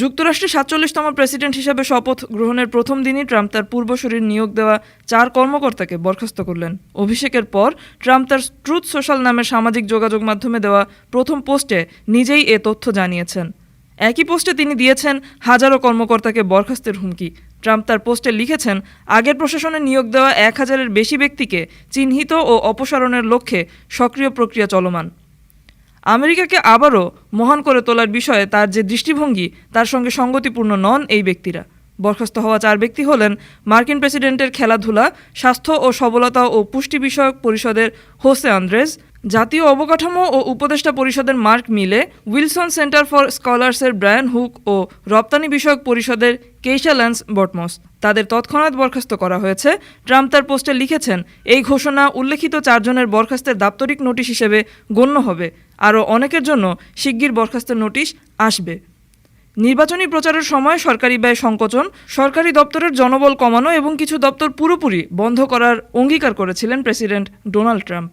যুক্তরাষ্ট্রের সাতচল্লিশতম প্রেসিডেন্ট হিসেবে শপথ গ্রহণের প্রথম দিনই ট্রাম্প তার পূর্বশরীর নিয়োগ দেওয়া চার কর্মকর্তাকে বরখাস্ত করলেন। অভিষেকের পর ট্রাম্প তার ট্রুথ সোশ্যাল নামের সামাজিক যোগাযোগ মাধ্যমে দেওয়া প্রথম পোস্টে নিজেই এ তথ্য জানিয়েছেন। একই পোস্টে তিনি দিয়েছেন হাজারো কর্মকর্তাকে বরখাস্তের হুমকি। ট্রাম্প তার পোস্টে লিখেছেন, আগের প্রশাসনে নিয়োগ দেওয়া এক হাজারের বেশি ব্যক্তিকে চিহ্নিত ও অপসারণের লক্ষ্যে সক্রিয় প্রক্রিয়া চলমান। আমেরিকাকে আবারও মহান করে তোলার বিষয়ে তার যে দৃষ্টিভঙ্গি, তার সঙ্গে সঙ্গতিপূর্ণ নন এই ব্যক্তিরা। বরখাস্ত হওয়া চার ব্যক্তি হলেন মার্কিন প্রেসিডেন্টের খেলাধুলা, স্বাস্থ্য ও সবলতা ও পুষ্টি বিষয়ক পরিষদের হোসে আন্দ্রেজ জাতীয় অবকাঠামো ও উপদেষ্টা পরিষদের মার্ক মিলে উইলসন সেন্টার ফর স্কলার্সের ব্রায়ান হুক ও রপ্তানি বিষয়ক পরিষদের কেইশা ল্যান্স বটমস। তাদের তৎক্ষণাৎ বরখাস্ত করা হয়েছে। ট্রাম্প তার পোস্টে লিখেছেন, এই ঘোষণা উল্লেখিত চারজনের বরখাস্তের দাপ্তরিক নোটিশ হিসেবে গণ্য হবে। আরও অনেকের জন্য শিগগির বরখাস্তের নোটিশ আসবে। নির্বাচনী প্রচারের সময় সরকারি ব্যয় সংকোচন, সরকারি দপ্তরের জনবল কমানো এবং কিছু দপ্তর পুরোপুরি বন্ধ করার অঙ্গীকার করেছিলেন president Donald Trump.